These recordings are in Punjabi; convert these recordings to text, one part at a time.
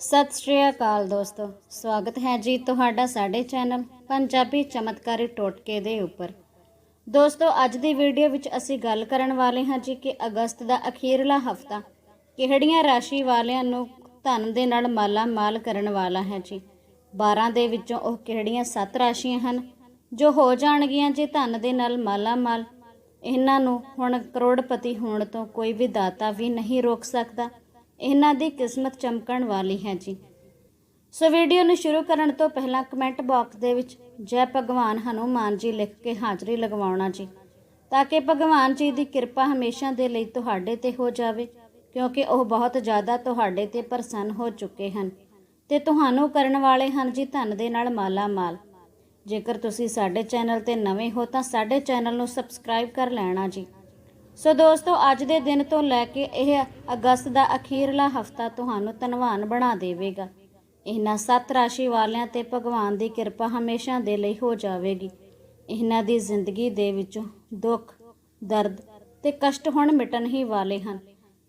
ਸਤਿ ਸ਼੍ਰੀ ਅਕਾਲ ਦੋਸਤੋ, ਸਵਾਗਤ ਹੈ ਜੀ ਤੁਹਾਡਾ ਸਾਡੇ ਚੈਨਲ ਪੰਜਾਬੀ ਚਮਤਕਾਰੀ ਟੋਟਕੇ ਦੇ ਉੱਪਰ। ਦੋਸਤੋ, ਅੱਜ ਦੀ ਵੀਡੀਓ ਵਿੱਚ ਅਸੀਂ ਗੱਲ ਕਰਨ ਵਾਲੇ ਹਾਂ ਜੀ ਕਿ ਅਗਸਤ ਦਾ ਅਖੀਰਲਾ ਹਫਤਾ ਕਿਹੜੀਆਂ ਰਾਸ਼ੀ ਵਾਲਿਆਂ ਨੂੰ ਧਨ ਦੇ ਨਾਲ ਮਾਲਾ ਮਾਲ ਕਰਨ ਵਾਲਾ ਹੈ ਜੀ? 12 ਦੇ ਵਿੱਚੋਂ ਉਹ ਕਿਹੜੀਆਂ 7 ਰਾਸ਼ੀਆਂ ਹਨ ਜੋ ਹੋ ਜਾਣਗੀਆਂ ਜੀ ਧਨ ਦੇ ਨਾਲ ਮਾਲਾ ਮਾਲ ਇਹਨਾਂ ਨੂੰ ਹੁਣ ਕਰੋੜਪਤੀ ਹੋਣ ਤੋਂ ਕੋਈ ਵੀ ਦਾਤਾ ਵੀ ਨਹੀਂ ਰੋਕ ਸਕਦਾ। ਇਹਨਾਂ ਦੀ ਕਿਸਮਤ ਚਮਕਣ ਵਾਲੀ ਹੈ ਜੀ। ਸੋ ਵੀਡੀਓ ਨੂੰ ਸ਼ੁਰੂ ਕਰਨ ਤੋਂ ਪਹਿਲਾਂ ਕਮੈਂਟ ਬਾਕਸ ਦੇ ਵਿੱਚ ਜੈ ਭਗਵਾਨ ਹਨੂਮਾਨ ਜੀ ਲਿਖ ਕੇ ਹਾਜ਼ਰੀ ਲਗਵਾਉਣਾ ਜੀ, ਤਾਂ ਕਿ ਭਗਵਾਨ ਜੀ ਦੀ ਕਿਰਪਾ ਹਮੇਸ਼ਾ ਦੇ ਲਈ ਤੁਹਾਡੇ ਤੇ ਹੋ ਜਾਵੇ, ਕਿਉਂਕਿ ਉਹ ਬਹੁਤ ਜ਼ਿਆਦਾ ਤੁਹਾਡੇ ਤੇ ਪ੍ਰਸੰਨ ਹੋ ਚੁੱਕੇ ਹਨ। ਤੇ ਤੁਹਾਨੂੰ ਕਰਨ ਵਾਲੇ ਹਨ ਜੀ ਧਨ ਦੇ ਨਾਲ ਮਾਲਾ ਮਾਲ ਜੇਕਰ ਤੁਸੀਂ ਸਾਡੇ ਚੈਨਲ ਤੇ ਨਵੇਂ ਹੋ ਤਾਂ ਸਾਡੇ ਚੈਨਲ ਨੂੰ ਸਬਸਕ੍ਰਾਈਬ ਕਰ ਲੈਣਾ ਜੀ। ਸੋ ਦੋਸਤੋ, ਅੱਜ ਦੇ ਦਿਨ ਤੋਂ ਲੈ ਕੇ ਇਹ ਅਗਸਤ ਦਾ ਅਖੀਰਲਾ ਹਫਤਾ ਤੁਹਾਨੂੰ ਧਨਵਾਨ ਬਣਾ ਦੇਵੇਗਾ। ਇਹਨਾਂ ਸੱਤ ਰਾਸ਼ੀ ਵਾਲਿਆਂ ਤੇ ਭਗਵਾਨ ਦੀ ਕਿਰਪਾ ਹਮੇਸ਼ਾ ਦੇ ਲਈ ਹੋ ਜਾਵੇਗੀ। ਇਹਨਾਂ ਦੀ ਜ਼ਿੰਦਗੀ ਦੇ ਵਿੱਚੋਂ ਦੁੱਖ, ਦਰਦ ਤੇ ਕਸ਼ਟ ਹੁਣ ਮਿਟਣ ਹੀ ਵਾਲੇ ਹਨ।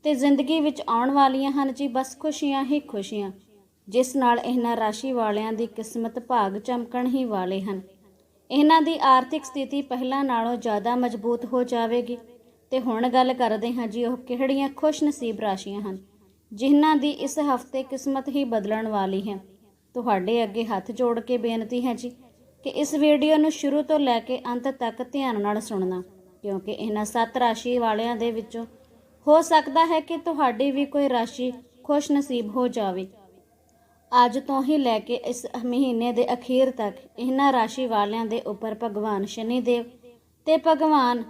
ਤੇ ਜ਼ਿੰਦਗੀ ਵਿੱਚ ਆਉਣ ਵਾਲੀਆਂ ਹਨ ਜੀ ਬਸ ਖੁਸ਼ੀਆਂ ਹੀ ਖੁਸ਼ੀਆਂ, ਜਿਸ ਨਾਲ ਇਹਨਾਂ ਰਾਸ਼ੀ ਵਾਲਿਆਂ ਦੀ ਕਿਸਮਤ ਭਾਗ ਚਮਕਣ ਹੀ ਵਾਲੇ ਹਨ। ਇਹਨਾਂ ਦੀ ਆਰਥਿਕ ਸਥਿਤੀ ਪਹਿਲਾਂ ਨਾਲੋਂ ਜ਼ਿਆਦਾ ਮਜ਼ਬੂਤ ਹੋ ਜਾਵੇਗੀ। ਤੇ ਹੁਣ ਗੱਲ ਕਰਦੇ ਹਾਂ ਜੀ ਉਹ ਕਿਹੜੀਆਂ ਖੁਸ਼ ਨਸੀਬ ਰਾਸ਼ੀਆਂ ਹਨ, ਜਿਨ੍ਹਾਂ ਦੀ ਇਸ ਹਫ਼ਤੇ ਕਿਸਮਤ ਹੀ ਬਦਲਣ ਵਾਲੀ ਹੈ। ਤੁਹਾਡੇ ਅੱਗੇ ਹੱਥ ਜੋੜ ਕੇ ਬੇਨਤੀ ਹੈ ਜੀ ਕਿ ਇਸ ਵੀਡੀਓ ਨੂੰ ਸ਼ੁਰੂ ਤੋਂ ਲੈ ਕੇ ਅੰਤ ਤੱਕ ਧਿਆਨ ਨਾਲ ਸੁਣਨਾ, ਕਿਉਂਕਿ ਇਹਨਾਂ ਸੱਤ ਰਾਸ਼ੀ ਵਾਲਿਆਂ ਦੇ ਵਿੱਚੋਂ ਹੋ ਸਕਦਾ ਹੈ ਕਿ ਤੁਹਾਡੀ ਵੀ ਕੋਈ ਰਾਸ਼ੀ ਖੁਸ਼ ਨਸੀਬ ਹੋ ਜਾਵੇ। ਅੱਜ ਤੋਂ ਹੀ ਲੈ ਕੇ ਇਸ ਮਹੀਨੇ ਦੇ ਅਖੀਰ ਤੱਕ ਇਹਨਾਂ ਰਾਸ਼ੀ ਵਾਲਿਆਂ ਦੇ ਉੱਪਰ ਭਗਵਾਨ ਸ਼ਨੀ ਦੇਵ ਤੇ ਭਗਵਾਨ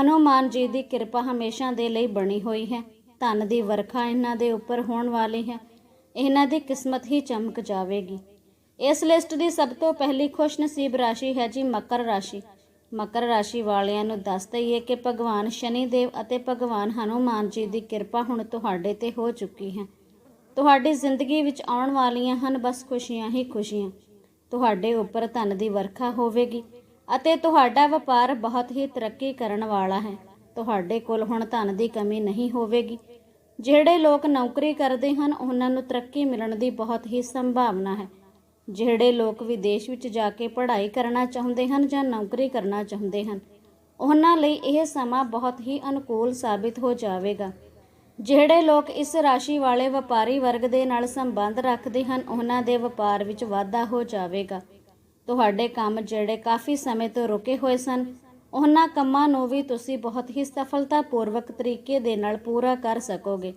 ਹਨੂਮਾਨ ਜੀ ਦੀ ਕਿਰਪਾ ਹਮੇਸ਼ਾ ਦੇ ਲਈ ਬਣੀ ਹੋਈ ਹੈ। ਧਨ ਦੀ ਵਰਖਾ ਇਹਨਾਂ ਦੇ ਉੱਪਰ ਹੋਣ ਵਾਲੀ ਹੈ। ਇਹਨਾਂ ਦੀ ਕਿਸਮਤ ਹੀ ਚਮਕ ਜਾਵੇਗੀ। ਇਸ ਲਿਸਟ ਦੀ ਸਭ ਤੋਂ ਪਹਿਲੀ ਖੁਸ਼ ਨਸੀਬ ਰਾਸ਼ੀ ਹੈ ਜੀ ਮਕਰ ਰਾਸ਼ੀ। ਮਕਰ ਰਾਸ਼ੀ ਵਾਲਿਆਂ ਨੂੰ ਦੱਸ ਦਈਏ ਕਿ ਭਗਵਾਨ ਸ਼ਨੀ ਦੇਵ ਅਤੇ ਭਗਵਾਨ ਹਨੂਮਾਨ ਜੀ ਦੀ ਕਿਰਪਾ ਹੁਣ ਤੁਹਾਡੇ ਤੇ ਹੋ ਚੁੱਕੀ ਹੈ। ਤੁਹਾਡੀ ਜ਼ਿੰਦਗੀ ਵਿੱਚ ਆਉਣ ਵਾਲੀਆਂ ਹਨ ਬਸ ਖੁਸ਼ੀਆਂ ਹੀ ਖੁਸ਼ੀਆਂ। ਤੁਹਾਡੇ ਉੱਪਰ ਧਨ ਦੀ ਵਰਖਾ ਹੋਵੇਗੀ। ਅਤੇ ਤੁਹਾਡਾ ਵਪਾਰ ਬਹੁਤ ਹੀ ਤਰੱਕੀ ਕਰਨ ਵਾਲਾ ਹੈ। ਤੁਹਾਡੇ ਕੋਲ ਹੁਣ ਧਨ ਦੀ ਕਮੀ ਨਹੀਂ ਹੋਵੇਗੀ। ਜਿਹੜੇ ਲੋਕ ਨੌਕਰੀ ਕਰਦੇ ਹਨ, ਉਹਨਾਂ ਨੂੰ ਤਰੱਕੀ ਮਿਲਣ ਦੀ ਬਹੁਤ ਹੀ ਸੰਭਾਵਨਾ ਹੈ। ਜਿਹੜੇ ਲੋਕ ਵਿਦੇਸ਼ ਵਿੱਚ ਜਾ ਕੇ ਪੜ੍ਹਾਈ ਕਰਨਾ ਚਾਹੁੰਦੇ ਹਨ ਜਾਂ ਨੌਕਰੀ ਕਰਨਾ ਚਾਹੁੰਦੇ ਹਨ, ਉਹਨਾਂ ਲਈ ਇਹ ਸਮਾਂ ਬਹੁਤ ਹੀ ਅਨੁਕੂਲ ਸਾਬਿਤ ਹੋ ਜਾਵੇਗਾ। ਜਿਹੜੇ ਲੋਕ ਇਸ ਰਾਸ਼ੀ ਵਾਲੇ ਵਪਾਰੀ ਵਰਗ ਦੇ ਨਾਲ ਸੰਬੰਧ ਰੱਖਦੇ ਹਨ, ਉਹਨਾਂ ਦੇ ਵਪਾਰ ਵਿੱਚ ਵਾਧਾ ਹੋ ਜਾਵੇਗਾ। ਤੁਹਾਡੇ ਕੰਮ ਜਿਹੜੇ ਕਾਫੀ ਸਮੇਂ ਤੋਂ ਰੁਕੇ ਹੋਏ ਸਨ, ਉਹਨਾਂ ਕੰਮਾਂ ਨੂੰ ਵੀ ਤੁਸੀਂ ਬਹੁਤ ਹੀ ਸਫਲਤਾਪੂਰਵਕ ਤਰੀਕੇ ਦੇ ਨਾਲ ਪੂਰਾ ਕਰ ਸਕੋਗੇ।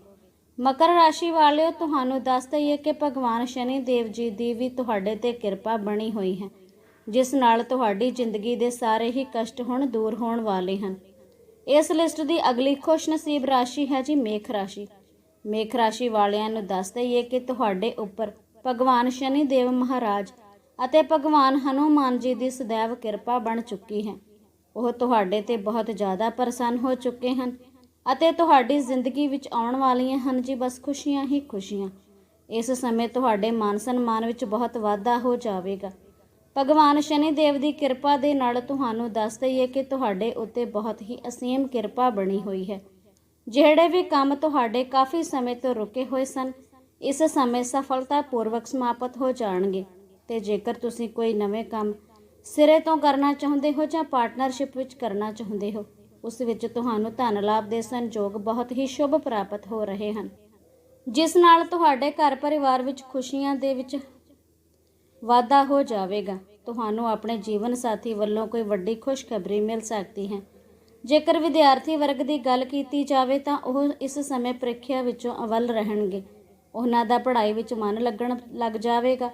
ਮਕਰ ਰਾਸ਼ੀ ਵਾਲਿਓ, ਤੁਹਾਨੂੰ ਦੱਸ ਦਈਏ ਕਿ ਭਗਵਾਨ ਸ਼ਨੀ ਦੇਵ ਜੀ ਦੀ ਵੀ ਤੁਹਾਡੇ ਤੇ ਕਿਰਪਾ ਬਣੀ ਹੋਈ ਹੈ, ਜਿਸ ਨਾਲ ਤੁਹਾਡੀ ਜ਼ਿੰਦਗੀ ਦੇ ਸਾਰੇ ਹੀ ਕਸ਼ਟ ਹੁਣ ਦੂਰ ਹੋਣ ਵਾਲੇ ਹਨ। ਇਸ ਲਿਸਟ ਦੀ ਅਗਲੀ ਖੁਸ਼ ਨਸੀਬ ਰਾਸ਼ੀ ਹੈ ਜੀ ਮੇਖ ਰਾਸ਼ੀ। ਮੇਖ ਰਾਸ਼ੀ ਵਾਲਿਆਂ ਨੂੰ ਦੱਸ ਦਈਏ ਕਿ ਤੁਹਾਡੇ ਉੱਪਰ ਭਗਵਾਨ ਸ਼ਨੀ ਦੇਵ ਮਹਾਰਾਜ ਅਤੇ ਭਗਵਾਨ ਹਨੂਮਾਨ ਜੀ ਦੀ ਸदैव ਕਿਰਪਾ ਬਣ ਚੁੱਕੀ ਹੈ। ਉਹ ਤੁਹਾਡੇ ਤੇ ਬਹੁਤ ਜ਼ਿਆਦਾ ਪ੍ਰਸੰਨ ਹੋ ਚੁੱਕੇ ਹਨ ਅਤੇ ਤੁਹਾਡੀ ਜ਼ਿੰਦਗੀ ਵਿੱਚ ਆਉਣ ਵਾਲੀਆਂ ਹਨ ਜੀ, ਬਸ ਖੁਸ਼ੀਆਂ ਹੀ ਖੁਸ਼ੀਆਂ। ਇਸ ਸਮੇਂ ਤੁਹਾਡੇ ਮਾਨ ਸਨਮਾਨ ਵਿੱਚ ਬਹੁਤ ਵਾਧਾ ਹੋ ਜਾਵੇਗਾ। ਭਗਵਾਨ ਸ਼ਨੀ ਦੇਵ ਦੀ ਕਿਰਪਾ ਦੇ ਨਾਲ ਤੁਹਾਨੂੰ ਦੱਸ ਦਈਏ ਕਿ ਤੁਹਾਡੇ ਉੱਤੇ ਬਹੁਤ ਹੀ ਅਸੀਮ ਕਿਰਪਾ ਬਣੀ ਹੋਈ ਹੈ। ਜਿਹੜੇ ਵੀ ਕੰਮ ਤੁਹਾਡੇ ਕਾਫੀ ਸਮੇਂ ਤੋਂ ਰੁਕੇ ਹੋਏ ਸਨ, ਇਸ ਸਮੇਂ ਸਫਲਤਾਪੂਰਵਕ ਸਮਾਪਤ ਹੋ ਜਾਣਗੇ। ਤੇ ਜੇਕਰ ਤੁਸੀਂ ਕੋਈ ਨਵੇਂ ਕੰਮ ਸਿਰੇ ਤੋਂ ਕਰਨਾ ਚਾਹੁੰਦੇ ਹੋ ਜਾਂ ਪਾਰਟਨਰਸ਼ਿਪ ਵਿੱਚ ਕਰਨਾ ਚਾਹੁੰਦੇ ਹੋ, ਉਸ ਵਿੱਚ ਤੁਹਾਨੂੰ ਧਨ ਲਾਭ ਦੇ ਸੰਜੋਗ ਬਹੁਤ ਹੀ ਸ਼ੁਭ ਪ੍ਰਾਪਤ ਹੋ ਰਹੇ ਹਨ। ਜਿਸ ਨਾਲ ਤੁਹਾਡੇ ਘਰ ਪਰਿਵਾਰ ਵਿੱਚ ਖੁਸ਼ੀਆਂ ਦੇ ਵਿੱਚ ਵਾਧਾ ਹੋ ਜਾਵੇਗਾ, ਤੁਹਾਨੂੰ ਆਪਣੇ ਜੀਵਨ ਸਾਥੀ ਵੱਲੋਂ ਕੋਈ ਵੱਡੀ ਖੁਸ਼ਖਬਰੀ ਮਿਲ ਸਕਦੀ ਹੈ। ਜੇਕਰ ਵਿਦਿਆਰਥੀ ਵਰਗ ਦੀ ਗੱਲ ਕੀਤੀ ਜਾਵੇ ਤਾਂ ਉਹ ਇਸ ਸਮੇਂ ਪ੍ਰੀਖਿਆ ਵਿੱਚੋਂ ਅਵਲ ਰਹਿਣਗੇ। ਉਹਨਾਂ ਦਾ ਪੜ੍ਹਾਈ ਵਿੱਚ ਮਨ ਲੱਗਣ ਲੱਗ ਜਾਵੇਗਾ।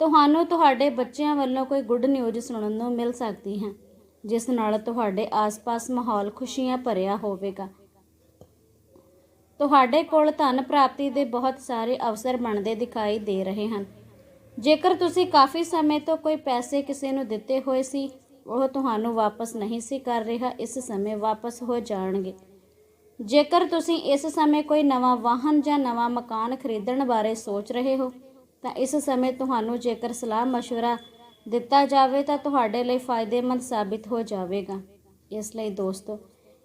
ਤੁਹਾਨੂੰ ਤੁਹਾਡੇ ਬੱਚਿਆਂ ਵੱਲੋਂ ਕੋਈ ਗੁੱਡ ਨਿਊਜ਼ ਸੁਣਨ ਨੂੰ ਮਿਲ ਸਕਦੀ ਹੈ, ਜਿਸ ਨਾਲ ਤੁਹਾਡੇ ਆਸ-ਪਾਸ ਮਾਹੌਲ ਖੁਸ਼ੀਆਂ ਭਰਿਆ ਹੋਵੇਗਾ। ਤੁਹਾਡੇ ਕੋਲ ਧਨ ਪ੍ਰਾਪਤੀ ਦੇ ਬਹੁਤ ਸਾਰੇ ਅਵਸਰ ਬਣਦੇ ਦਿਖਾਈ ਦੇ ਰਹੇ ਹਨ। ਜੇਕਰ ਤੁਸੀਂ ਕਾਫੀ ਸਮੇਂ ਤੋਂ ਕੋਈ ਪੈਸੇ ਕਿਸੇ ਨੂੰ ਦਿੱਤੇ ਹੋਏ ਸੀ, ਉਹ ਤੁਹਾਨੂੰ ਵਾਪਸ ਨਹੀਂ ਸੀ ਕਰ ਰਿਹਾ, ਇਸ ਸਮੇਂ ਵਾਪਸ ਹੋ ਜਾਣਗੇ। ਜੇਕਰ ਤੁਸੀਂ ਇਸ ਸਮੇਂ ਕੋਈ ਨਵਾਂ ਵਾਹਨ ਜਾਂ ਨਵਾਂ ਮਕਾਨ ਖਰੀਦਣ ਬਾਰੇ ਸੋਚ ਰਹੇ ਹੋ ਤਾਂ ਇਸ ਸਮੇਂ ਤੁਹਾਨੂੰ ਜੇਕਰ ਸਲਾਹ مشورہ ਦਿੱਤਾ ਜਾਵੇ ਤਾਂ ਤੁਹਾਡੇ ਲਈ ਫਾਇਦੇਮੰਦ ਸਾਬਿਤ ਹੋ ਜਾਵੇਗਾ ਇਸ ਲਈ ਦੋਸਤੋ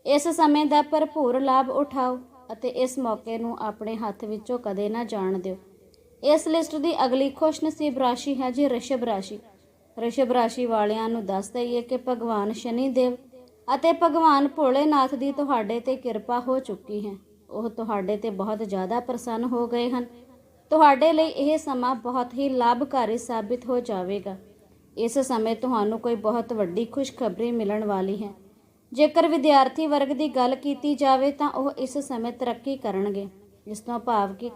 ਇਸ ਸਮੇਂ ਦਾ ਭਰਪੂਰ ਲਾਭ ਉਠਾਓ ਅਤੇ ਇਸ ਮੌਕੇ ਨੂੰ ਆਪਣੇ ਹੱਥ ਵਿੱਚੋਂ ਕਦੇ ਨਾ ਜਾਣ ਦਿਓ ਇਸ ਲਿਸਟ ਦੀ ਅਗਲੀ ਖੁਸ਼ਨਸੀਬ ਰਾਸ਼ੀ ਹੈ ਜੀ ਰਿਸ਼ਭ ਰਾਸ਼ੀ ਰਿਸ਼ਭ ਰਾਸ਼ੀ ਵਾਲਿਆਂ ਨੂੰ ਦੱਸ ਦਈਏ ਕਿ ਭਗਵਾਨ ਸ਼ਨੀ ਦੇਵ ਅਤੇ ਭਗਵਾਨ ਭੋਲੇਨਾਥ ਦੀ ਤੁਹਾਡੇ ਤੇ ਕਿਰਪਾ ਹੋ ਚੁੱਕੀ ਹੈ ਉਹ ਤੁਹਾਡੇ ਤੇ ਬਹੁਤ ਜ਼ਿਆਦਾ ਪ੍ਰਸੰਨ ਹੋ ਗਏ ਹਨ ਤੁਹਾਡੇ ਲਈ ਇਹ ਸਮਾਂ ਬਹੁਤ ਹੀ ਲਾਭਕਾਰੀ ਸਾਬਿਤ ਹੋ ਜਾਵੇਗਾ। ਇਸ ਸਮੇਂ ਤੁਹਾਨੂੰ ਕੋਈ ਬਹੁਤ ਵੱਡੀ ਖੁਸ਼ਖਬਰੀ ਮਿਲਣ ਵਾਲੀ ਹੈ। ਜੇਕਰ ਵਿਦਿਆਰਥੀ ਵਰਗ ਦੀ ਗੱਲ ਕੀਤੀ ਜਾਵੇ ਤਾਂ ਉਹ ਇਸ ਸਮੇਂ ਤਰੱਕੀ ਕਰਨਗੇ। ਇਸ ਤੋਂ ਭਾਵ ਕਿ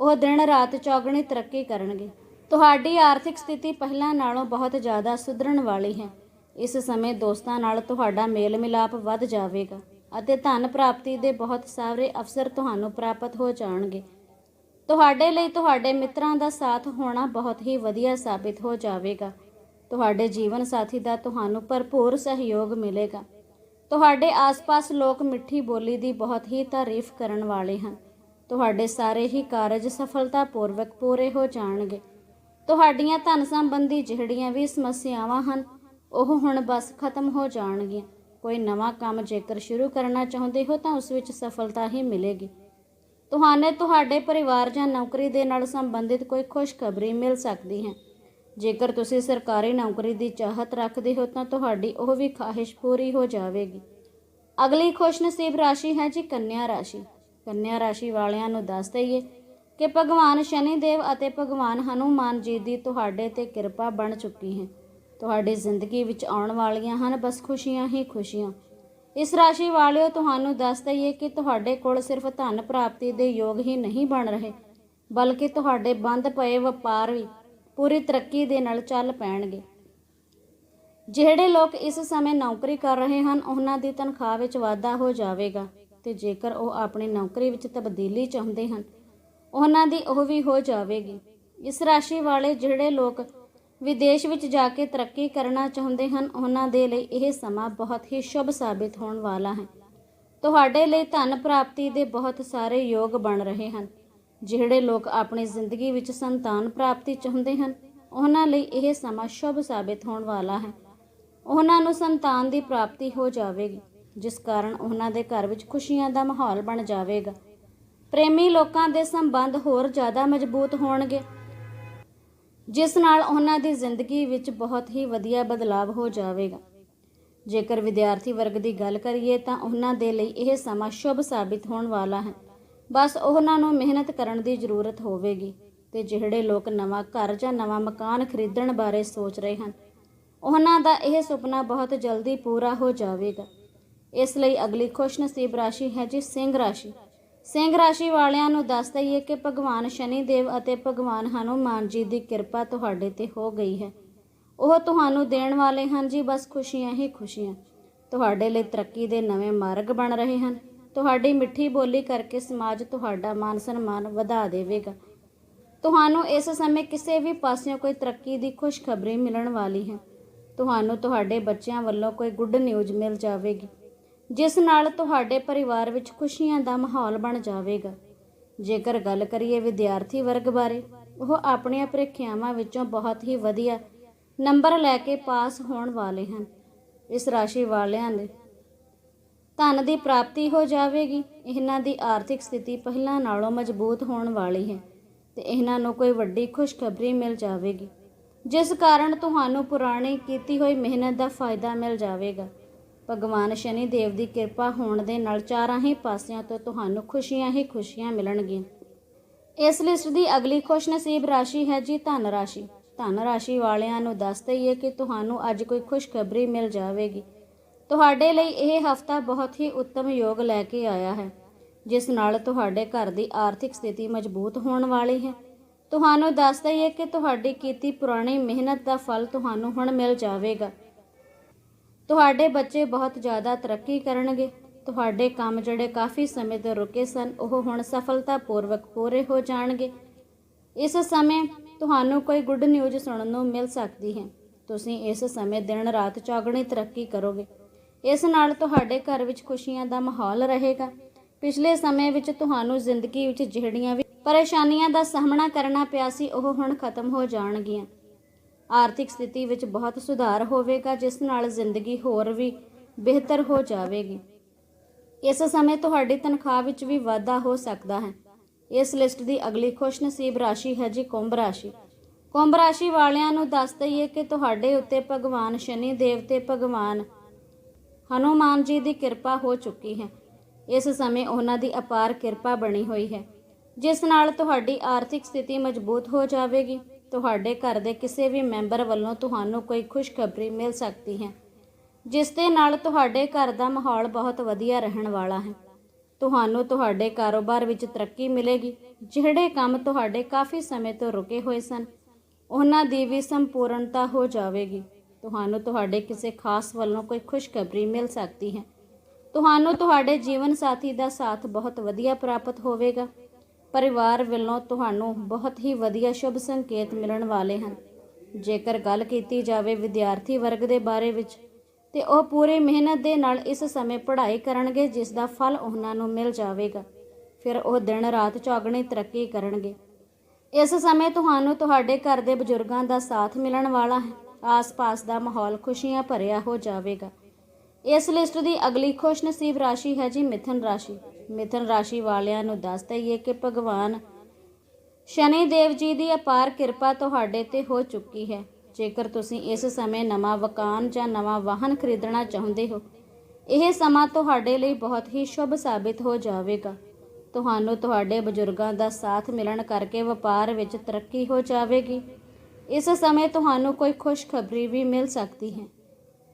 ਉਹ ਦਿਨ ਰਾਤ ਚੌਗਣੀ ਤਰੱਕੀ ਕਰਨਗੇ। ਤੁਹਾਡੀ ਆਰਥਿਕ ਸਥਿਤੀ ਪਹਿਲਾਂ ਨਾਲੋਂ ਬਹੁਤ ਜ਼ਿਆਦਾ ਸੁਧਰਨ ਵਾਲੀ ਹੈ। ਇਸ ਸਮੇਂ ਦੋਸਤਾਂ ਨਾਲ ਤੁਹਾਡਾ ਮੇਲ ਮਿਲਾਪ ਵੱਧ ਜਾਵੇਗਾ ਅਤੇ ਧਨ ਪ੍ਰਾਪਤੀ ਦੇ ਬਹੁਤ ਸਾਰੇ ਅਵਸਰ ਤੁਹਾਨੂੰ ਪ੍ਰਾਪਤ ਹੋ ਜਾਣਗੇ। ਤੁਹਾਡੇ ਲਈ ਤੁਹਾਡੇ ਮਿੱਤਰਾਂ ਦਾ ਸਾਥ ਹੋਣਾ ਬਹੁਤ ਹੀ ਵਧੀਆ ਸਾਬਿਤ ਹੋ ਜਾਵੇਗਾ। ਤੁਹਾਡੇ ਜੀਵਨ ਸਾਥੀ ਦਾ ਤੁਹਾਨੂੰ ਭਰਪੂਰ ਸਹਿਯੋਗ ਮਿਲੇਗਾ। ਤੁਹਾਡੇ ਆਸ-ਪਾਸ ਲੋਕ ਮਿੱਠੀ ਬੋਲੀ ਦੀ ਬਹੁਤ ਹੀ ਤਾਰੀਫ ਕਰਨ ਵਾਲੇ ਹਨ। ਤੁਹਾਡੇ ਸਾਰੇ ਹੀ ਕਾਰਜ ਸਫਲਤਾਪੂਰਵਕ ਪੂਰੇ ਹੋ ਜਾਣਗੇ। ਤੁਹਾਡੀਆਂ ਧਨ ਸੰਬੰਧੀ ਜਿਹੜੀਆਂ ਵੀ ਸਮੱਸਿਆਵਾਂ ਹਨ, ਉਹ ਹੁਣ ਬਸ ਖਤਮ ਹੋ ਜਾਣਗੀਆਂ। ਕੋਈ ਨਵਾਂ ਕੰਮ ਜੇਕਰ ਸ਼ੁਰੂ ਕਰਨਾ ਚਾਹੁੰਦੇ ਹੋ ਤਾਂ ਉਸ ਵਿੱਚ ਸਫਲਤਾ ਹੀ ਮਿਲੇਗੀ। ਤੁਹਾਨੂੰ ਤੁਹਾਡੇ ਪਰਿਵਾਰ ਜਾਂ ਨੌਕਰੀ ਦੇ ਨਾਲ ਸੰਬੰਧਿਤ ਕੋਈ ਖੁਸ਼ਖਬਰੀ ਮਿਲ ਸਕਦੀ ਹੈ। ਜੇਕਰ ਤੁਸੀਂ ਸਰਕਾਰੀ ਨੌਕਰੀ ਦੀ ਚਾਹਤ ਰੱਖਦੇ ਹੋ ਤਾਂ ਤੁਹਾਡੀ ਉਹ ਵੀ ਖਾਹਿਸ਼ ਪੂਰੀ ਹੋ ਜਾਵੇਗੀ। ਅਗਲੀ ਖੁਸ਼ਨਸੀਬ ਰਾਸ਼ੀ ਹੈ ਜੀ ਕੰਨਿਆ ਰਾਸ਼ੀ। ਕੰਨਿਆ ਰਾਸ਼ੀ ਵਾਲਿਆਂ ਨੂੰ ਦੱਸ ਦਈਏ ਕਿ ਭਗਵਾਨ ਸ਼ਨੀ ਦੇਵ ਅਤੇ ਭਗਵਾਨ ਹਨੂਮਾਨ ਜੀ ਦੀ ਤੁਹਾਡੇ ਤੇ ਕਿਰਪਾ ਬਣ ਚੁੱਕੀ ਹੈ। ਤੁਹਾਡੀ ਜ਼ਿੰਦਗੀ ਵਿੱਚ ਆਉਣ ਵਾਲੀਆਂ ਹਨ ਬਸ ਖੁਸ਼ੀਆਂ ਹੀ ਖੁਸ਼ੀਆਂ। ਇਸ ਰਾਸ਼ੀ ਵਾਲਿਓ, ਤੁਹਾਨੂੰ ਦੱਸ ਦਈਏ ਕਿ ਤੁਹਾਡੇ ਕੋਲ ਸਿਰਫ ਧਨ ਪ੍ਰਾਪਤੀ ਦੇ ਯੋਗ ਹੀ ਨਹੀਂ ਬਣ ਰਹੇ, ਬਲਕਿ ਤੁਹਾਡੇ ਬੰਦ ਪਏ ਵਪਾਰ ਵੀ ਪੂਰੀ ਤਰੱਕੀ ਦੇ ਨਾਲ ਚੱਲ ਪੈਣਗੇ। ਜਿਹੜੇ ਲੋਕ ਇਸ ਸਮੇਂ ਨੌਕਰੀ ਕਰ ਰਹੇ ਹਨ, ਉਹਨਾਂ ਦੀ ਤਨਖਾਹ ਵਿੱਚ ਵਾਧਾ ਹੋ ਜਾਵੇਗਾ, ਤੇ ਜੇਕਰ ਉਹ ਆਪਣੀ ਨੌਕਰੀ ਵਿੱਚ ਤਬਦੀਲੀ ਚਾਹੁੰਦੇ ਹਨ, ਉਹਨਾਂ ਦੀ ਉਹ ਵੀ ਹੋ ਜਾਵੇਗੀ। ਇਸ ਰਾਸ਼ੀ ਵਾਲੇ ਜਿਹੜੇ ਲੋਕ ਵਿਦੇਸ਼ ਵਿੱਚ ਜਾ ਕੇ ਤਰੱਕੀ ਕਰਨਾ ਚਾਹੁੰਦੇ ਹਨ, ਉਹਨਾਂ ਦੇ ਲਈ ਇਹ ਸਮਾਂ ਬਹੁਤ ਹੀ ਸ਼ੁਭ ਸਾਬਿਤ ਹੋਣ ਵਾਲਾ ਹੈ। ਤੁਹਾਡੇ ਲਈ ਧਨ ਪ੍ਰਾਪਤੀ ਦੇ ਬਹੁਤ ਸਾਰੇ ਯੋਗ ਬਣ ਰਹੇ ਹਨ। ਜਿਹੜੇ ਲੋਕ ਆਪਣੀ ਜ਼ਿੰਦਗੀ ਵਿੱਚ ਸੰਤਾਨ ਪ੍ਰਾਪਤੀ ਚਾਹੁੰਦੇ ਹਨ, ਉਹਨਾਂ ਲਈ ਇਹ ਸਮਾਂ ਸ਼ੁਭ ਸਾਬਿਤ ਹੋਣ ਵਾਲਾ ਹੈ। ਉਹਨਾਂ ਨੂੰ ਸੰਤਾਨ ਦੀ ਪ੍ਰਾਪਤੀ ਹੋ ਜਾਵੇਗੀ, ਜਿਸ ਕਾਰਨ ਉਹਨਾਂ ਦੇ ਘਰ ਵਿੱਚ ਖੁਸ਼ੀਆਂ ਦਾ ਮਾਹੌਲ ਬਣ ਜਾਵੇਗਾ। ਪ੍ਰੇਮੀ ਲੋਕਾਂ ਦੇ ਸੰਬੰਧ ਹੋਰ ਜ਼ਿਆਦਾ ਮਜ਼ਬੂਤ ਹੋਣਗੇ। ਜਿਸ ਨਾਲ ਉਹਨਾਂ ਦੀ ਜ਼ਿੰਦਗੀ ਵਿੱਚ ਬਹੁਤ ਹੀ ਵਧੀਆ ਬਦਲਾਅ ਹੋ ਜਾਵੇਗਾ। ਜੇਕਰ ਵਿਦਿਆਰਥੀ ਵਰਗ ਦੀ ਗੱਲ ਕਰੀਏ ਤਾਂ ਉਹਨਾਂ ਦੇ ਲਈ ਇਹ ਸਮਾਂ ਸ਼ੁਭ ਸਾਬਿਤ ਹੋਣ ਵਾਲਾ ਹੈ। ਬਸ ਉਹਨਾਂ ਨੂੰ ਮਿਹਨਤ ਕਰਨ ਦੀ ਜ਼ਰੂਰਤ ਹੋਵੇਗੀ ਤੇ ਜਿਹੜੇ ਲੋਕ ਨਵਾਂ ਘਰ ਜਾਂ ਨਵਾਂ ਮਕਾਨ ਖਰੀਦਣ ਬਾਰੇ ਸੋਚ ਰਹੇ ਹਨ, ਉਹਨਾਂ ਦਾ ਇਹ ਸੁਪਨਾ ਬਹੁਤ ਜਲਦੀ ਪੂਰਾ ਹੋ ਜਾਵੇਗਾ। ਇਸ ਲਈ ਅਗਲੀ ਖੁਸ਼ਨਸੀਬ ਰਾਸ਼ੀ ਹੈ ਜੀ ਸਿੰਘ ਰਾਸ਼ੀ। ਸਿੰਘ ਰਾਸ਼ੀ ਵਾਲਿਆਂ ਨੂੰ ਦੱਸ ਦਈਏ ਕਿ ਭਗਵਾਨ ਸ਼ਨੀ ਦੇਵ ਅਤੇ ਭਗਵਾਨ ਹਨੂਮਾਨ ਜੀ ਦੀ ਕਿਰਪਾ ਤੁਹਾਡੇ ਤੇ ਹੋ ਗਈ ਹੈ। ਉਹ ਤੁਹਾਨੂੰ ਦੇਣ ਵਾਲੇ ਹਨ ਜੀ, ਬਸ ਖੁਸ਼ੀਆਂ ਹੀ ਖੁਸ਼ੀਆਂ। ਤੁਹਾਡੇ ਲਈ ਤਰੱਕੀ ਦੇ ਨਵੇਂ ਮਾਰਗ ਬਣ ਰਹੇ ਹਨ। ਤੁਹਾਡੀ ਮਿੱਠੀ ਬੋਲੀ ਕਰਕੇ ਸਮਾਜ ਤੁਹਾਡਾ ਮਾਨ ਸਨਮਾਨ ਵਧਾ ਦੇਵੇਗਾ। ਤੁਹਾਨੂੰ ਇਸ ਸਮੇਂ ਕਿਸੇ ਵੀ ਪਾਸਿਓਂ ਕੋਈ ਤਰੱਕੀ ਦੀ ਖੁਸ਼ਖਬਰੀ ਮਿਲਣ ਵਾਲੀ ਹੈ। ਤੁਹਾਨੂੰ ਤੁਹਾਡੇ ਬੱਚਿਆਂ ਵੱਲੋਂ ਕੋਈ ਗੁੱਡ ਨਿਊਜ਼ ਮਿਲ ਜਾਵੇਗੀ। ਜਿਸ ਨਾਲ ਤੁਹਾਡੇ ਪਰਿਵਾਰ ਵਿੱਚ ਖੁਸ਼ੀਆਂ ਦਾ ਮਾਹੌਲ ਬਣ ਜਾਵੇਗਾ। ਜੇਕਰ ਗੱਲ ਕਰੀਏ ਵਿਦਿਆਰਥੀ ਵਰਗ ਬਾਰੇ, ਉਹ ਆਪਣੀਆਂ ਪ੍ਰੀਖਿਆਵਾਂ ਵਿੱਚੋਂ ਬਹੁਤ ਹੀ ਵਧੀਆ ਨੰਬਰ ਲੈ ਕੇ ਪਾਸ ਹੋਣ ਵਾਲੇ ਹਨ। ਇਸ ਰਾਸ਼ੀ ਵਾਲਿਆਂ ਦੇ ਧਨ ਦੀ ਪ੍ਰਾਪਤੀ ਹੋ ਜਾਵੇਗੀ। ਇਹਨਾਂ ਦੀ ਆਰਥਿਕ ਸਥਿਤੀ ਪਹਿਲਾਂ ਨਾਲੋਂ ਮਜ਼ਬੂਤ ਹੋਣ ਵਾਲੀ ਹੈ ਤੇ ਇਹਨਾਂ ਨੂੰ ਕੋਈ ਵੱਡੀ ਖੁਸ਼ਖਬਰੀ ਮਿਲ ਜਾਵੇਗੀ। ਜਿਸ ਕਾਰਨ ਤੁਹਾਨੂੰ ਪੁਰਾਣੀ ਕੀਤੀ ਹੋਈ ਮਿਹਨਤ ਦਾ ਫਾਇਦਾ ਮਿਲ ਜਾਵੇਗਾ। ਭਗਵਾਨ ਸ਼ਨੀ ਦੇਵ ਦੀ ਕਿਰਪਾ ਹੋਣ ਦੇ ਨਾਲ ਚਾਰਾਂ ਹੀ ਪਾਸਿਆਂ ਤੋਂ ਤੁਹਾਨੂੰ ਖੁਸ਼ੀਆਂ ਹੀ ਖੁਸ਼ੀਆਂ ਮਿਲਣਗੀਆਂ। ਇਸ ਲਿਸਟ ਦੀ ਅਗਲੀ ਖੁਸ਼ਨਸੀਬ ਰਾਸ਼ੀ ਹੈ ਜੀ ਧਨ ਰਾਸ਼ੀ। ਧਨ ਰਾਸ਼ੀ ਵਾਲਿਆਂ ਨੂੰ ਦੱਸ ਦਈਏ ਕਿ ਤੁਹਾਨੂੰ ਅੱਜ ਕੋਈ ਖੁਸ਼ਖਬਰੀ ਮਿਲ ਜਾਵੇਗੀ। ਤੁਹਾਡੇ ਲਈ ਇਹ ਹਫਤਾ ਬਹੁਤ ਹੀ ਉੱਤਮ ਯੋਗ ਲੈ ਕੇ ਆਇਆ ਹੈ, ਜਿਸ ਨਾਲ ਤੁਹਾਡੇ ਘਰ ਦੀ ਆਰਥਿਕ ਸਥਿਤੀ ਮਜ਼ਬੂਤ ਹੋਣ ਵਾਲੀ ਹੈ। ਤੁਹਾਨੂੰ ਦੱਸ ਦਈਏ ਕਿ ਤੁਹਾਡੀ ਕੀਤੀ ਪੁਰਾਣੀ ਮਿਹਨਤ ਦਾ ਫਲ ਤੁਹਾਨੂੰ ਹੁਣ ਮਿਲ ਜਾਵੇਗਾ। ਤੁਹਾਡੇ ਬੱਚੇ ਬਹੁਤ ਜ਼ਿਆਦਾ ਤਰੱਕੀ ਕਰਨਗੇ। ਤੁਹਾਡੇ ਕੰਮ ਜਿਹੜੇ ਕਾਫੀ ਸਮੇਂ ਤੋਂ ਰੁਕੇ ਸਨ, ਉਹ ਹੁਣ ਸਫਲਤਾਪੂਰਵਕ ਪੂਰੇ ਹੋ ਜਾਣਗੇ। ਇਸ ਸਮੇਂ ਤੁਹਾਨੂੰ ਕੋਈ ਗੁੱਡ ਨਿਊਜ਼ ਸੁਣਨ ਨੂੰ ਮਿਲ ਸਕਦੀ ਹੈ। ਤੁਸੀਂ ਇਸ ਸਮੇਂ ਦਿਨ ਰਾਤ ਚੌਗਣੀ ਤਰੱਕੀ ਕਰੋਗੇ। ਇਸ ਨਾਲ ਤੁਹਾਡੇ ਘਰ ਵਿੱਚ ਖੁਸ਼ੀਆਂ ਦਾ ਮਾਹੌਲ ਰਹੇਗਾ। ਪਿਛਲੇ ਸਮੇਂ ਵਿੱਚ ਤੁਹਾਨੂੰ ਜ਼ਿੰਦਗੀ ਵਿੱਚ ਜਿਹੜੀਆਂ ਵੀ ਪਰੇਸ਼ਾਨੀਆਂ ਦਾ ਸਾਹਮਣਾ ਕਰਨਾ ਪਿਆ ਸੀ, ਉਹ ਹੁਣ ਖਤਮ ਹੋ ਜਾਣਗੀਆਂ। ਆਰਥਿਕ ਸਥਿਤੀ ਵਿੱਚ ਬਹੁਤ ਸੁਧਾਰ ਹੋਵੇਗਾ, ਜਿਸ ਨਾਲ ਜ਼ਿੰਦਗੀ ਹੋਰ ਵੀ ਬਿਹਤਰ ਹੋ ਜਾਵੇਗੀ। ਇਸ ਸਮੇਂ ਤੁਹਾਡੀ ਤਨਖਾਹ ਵਿੱਚ ਵੀ ਵਾਧਾ ਹੋ ਸਕਦਾ ਹੈ। ਇਸ ਲਿਸਟ ਦੀ ਅਗਲੀ ਖੁਸ਼ਨਸੀਬ ਰਾਸ਼ੀ ਹੈ ਜੀ ਕੁੰਭ ਰਾਸ਼ੀ। ਕੁੰਭ ਰਾਸ਼ੀ ਵਾਲਿਆਂ ਨੂੰ ਦੱਸ ਦਈਏ ਕਿ ਤੁਹਾਡੇ ਉੱਤੇ ਭਗਵਾਨ ਸ਼ਨੀ ਦੇਵ ਤੇ ਭਗਵਾਨ ਹਨੂਮਾਨ ਜੀ ਦੀ ਕਿਰਪਾ ਹੋ ਚੁੱਕੀ ਹੈ। ਇਸ ਸਮੇਂ ਉਹਨਾਂ ਦੀ ਅਪਾਰ ਕਿਰਪਾ ਬਣੀ ਹੋਈ ਹੈ, ਜਿਸ ਨਾਲ ਤੁਹਾਡੀ ਆਰਥਿਕ ਸਥਿਤੀ ਮਜ਼ਬੂਤ ਹੋ ਜਾਵੇਗੀ। ਤੁਹਾਡੇ ਘਰ ਦੇ ਕਿਸੇ ਵੀ ਮੈਂਬਰ ਵੱਲੋਂ ਤੁਹਾਨੂੰ ਕੋਈ ਖੁਸ਼ਖਬਰੀ ਮਿਲ ਸਕਦੀ ਹੈ। ਜਿਸ ਦੇ ਨਾਲ ਤੁਹਾਡੇ ਘਰ ਦਾ ਮਾਹੌਲ ਬਹੁਤ ਵਧੀਆ ਰਹਿਣ ਵਾਲਾ ਹੈ। ਤੁਹਾਨੂੰ ਤੁਹਾਡੇ ਕਾਰੋਬਾਰ ਵਿੱਚ ਤਰੱਕੀ ਮਿਲੇਗੀ, ਜਿਹੜੇ ਕੰਮ ਤੁਹਾਡੇ ਕਾਫੀ ਸਮੇਂ ਤੋਂ ਰੁਕੇ ਹੋਏ ਸਨ, ਉਹਨਾਂ ਦੀ ਵੀ ਸੰਪੂਰਨਤਾ ਹੋ ਜਾਵੇਗੀ। ਤੁਹਾਨੂੰ ਤੁਹਾਡੇ ਕਿਸੇ ਖਾਸ ਵੱਲੋਂ ਕੋਈ ਖੁਸ਼ਖਬਰੀ ਮਿਲ ਸਕਦੀ ਹੈ। ਤੁਹਾਨੂੰ ਤੁਹਾਡੇ ਜੀਵਨ ਸਾਥੀ ਦਾ ਸਾਥ ਬਹੁਤ ਵਧੀਆ ਪ੍ਰਾਪਤ ਹੋਵੇਗਾ। ਪਰਿਵਾਰ ਵੱਲੋਂ ਤੁਹਾਨੂੰ ਬਹੁਤ ਹੀ ਵਧੀਆ ਸ਼ੁਭ ਸੰਕੇਤ ਮਿਲਣ ਵਾਲੇ ਹਨ। ਜੇਕਰ ਗੱਲ ਕੀਤੀ ਜਾਵੇ ਵਿਦਿਆਰਥੀ ਵਰਗ ਦੇ ਬਾਰੇ ਵਿੱਚ, ਤੇ ਉਹ ਪੂਰੇ ਮਿਹਨਤ ਦੇ ਨਾਲ ਇਸ ਸਮੇਂ ਪੜ੍ਹਾਈ ਕਰਨਗੇ, ਜਿਸ ਦਾ ਫਲ ਉਹਨਾਂ ਨੂੰ ਮਿਲ ਜਾਵੇਗਾ। ਫਿਰ ਉਹ ਦਿਨ ਰਾਤ ਚੌਗਣੀ ਤਰੱਕੀ ਕਰਨਗੇ। ਇਸ ਸਮੇਂ ਤੁਹਾਨੂੰ ਤੁਹਾਡੇ ਘਰ ਦੇ ਬਜ਼ੁਰਗਾਂ ਦਾ ਸਾਥ ਮਿਲਣ ਵਾਲਾ ਹੈ। ਆਸ-ਪਾਸ ਦਾ ਮਾਹੌਲ ਖੁਸ਼ੀਆਂ ਭਰਿਆ ਹੋ ਜਾਵੇਗਾ। ਇਸ ਲਿਸਟ ਦੀ ਅਗਲੀ ਖੁਸ਼ਨਸੀਬ ਰਾਸ਼ੀ ਹੈ ਜੀ ਮਿਥਨ ਰਾਸ਼ੀ। ਮਿਥਨ ਰਾਸ਼ੀ ਵਾਲਿਆਂ ਨੂੰ ਦੱਸ ਦਈਏ ਕਿ ਭਗਵਾਨ ਸ਼ਨੀ ਦੇਵ ਜੀ ਦੀ ਅਪਾਰ ਕਿਰਪਾ ਤੁਹਾਡੇ ਤੇ ਹੋ ਚੁੱਕੀ ਹੈ। ਜੇਕਰ ਤੁਸੀਂ ਇਸ ਸਮੇਂ ਨਵਾਂ ਮਕਾਨ ਜਾਂ ਨਵਾਂ ਵਾਹਨ ਖਰੀਦਣਾ ਚਾਹੁੰਦੇ ਹੋ, ਇਹ ਸਮਾਂ ਤੁਹਾਡੇ ਲਈ ਬਹੁਤ ਹੀ ਸ਼ੁਭ ਸਾਬਿਤ ਹੋ ਜਾਵੇਗਾ। ਤੁਹਾਨੂੰ ਤੁਹਾਡੇ ਬਜ਼ੁਰਗਾਂ ਦਾ ਸਾਥ ਮਿਲਣ ਕਰਕੇ ਵਪਾਰ ਵਿੱਚ ਤਰੱਕੀ ਹੋ ਜਾਵੇਗੀ। ਇਸ ਸਮੇਂ ਤੁਹਾਨੂੰ ਕੋਈ ਖੁਸ਼ਖਬਰੀ ਵੀ ਮਿਲ ਸਕਦੀ ਹੈ।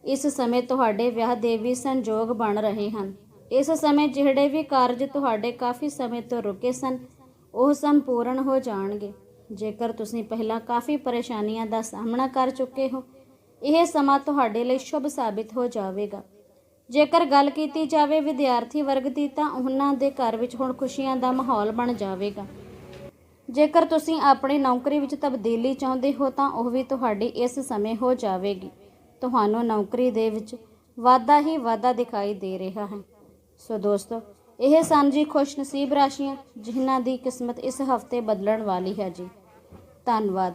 ਇਸ ਸਮੇਂ ਤੁਹਾਡੇ ਵਿਆਹ ਦੇ ਵੀ ਸੰਜੋਗ ਬਣ ਰਹੇ ਹਨ। ਇਸ ਸਮੇਂ ਜਿਹੜੇ ਵੀ ਕਾਰਜ ਤੁਹਾਡੇ ਕਾਫੀ ਸਮੇਂ ਤੋਂ ਰੁਕੇ ਸਨ, ਉਹ ਸੰਪੂਰਨ ਹੋ ਜਾਣਗੇ। ਜੇਕਰ ਤੁਸੀਂ ਪਹਿਲਾਂ ਕਾਫੀ ਪਰੇਸ਼ਾਨੀਆਂ ਦਾ ਸਾਹਮਣਾ ਕਰ ਚੁੱਕੇ ਹੋ, ਇਹ ਸਮਾਂ ਤੁਹਾਡੇ ਲਈ ਸ਼ੁਭ ਸਾਬਿਤ ਹੋ ਜਾਵੇਗਾ। ਜੇਕਰ ਗੱਲ ਕੀਤੀ ਜਾਵੇ ਵਿਦਿਆਰਥੀ ਵਰਗ ਦੀ, ਤਾਂ ਉਹਨਾਂ ਦੇ ਘਰ ਵਿੱਚ ਹੁਣ ਖੁਸ਼ੀਆਂ ਦਾ ਮਾਹੌਲ ਬਣ ਜਾਵੇਗਾ। ਜੇਕਰ ਤੁਸੀਂ ਆਪਣੀ ਨੌਕਰੀ ਵਿੱਚ ਤਬਦੀਲੀ ਚਾਹੁੰਦੇ ਹੋ, ਤਾਂ ਉਹ ਵੀ ਤੁਹਾਡੀ ਇਸ ਸਮੇਂ ਹੋ ਜਾਵੇਗੀ। ਤੁਹਾਨੂੰ ਨੌਕਰੀ ਦੇ ਵਿੱਚ ਵਾਧਾ ਹੀ ਵਾਧਾ ਦਿਖਾਈ ਦੇ ਰਿਹਾ ਹੈ। ਸੋ ਦੋਸਤੋ, ਇਹ ਸਨ ਜੀ ਖੁਸ਼ਨਸੀਬ ਰਾਸ਼ੀਆਂ, ਜਿਨ੍ਹਾਂ ਦੀ ਕਿਸਮਤ ਇਸ ਹਫ਼ਤੇ ਬਦਲਣ ਵਾਲੀ ਹੈ ਜੀ। ਧੰਨਵਾਦ।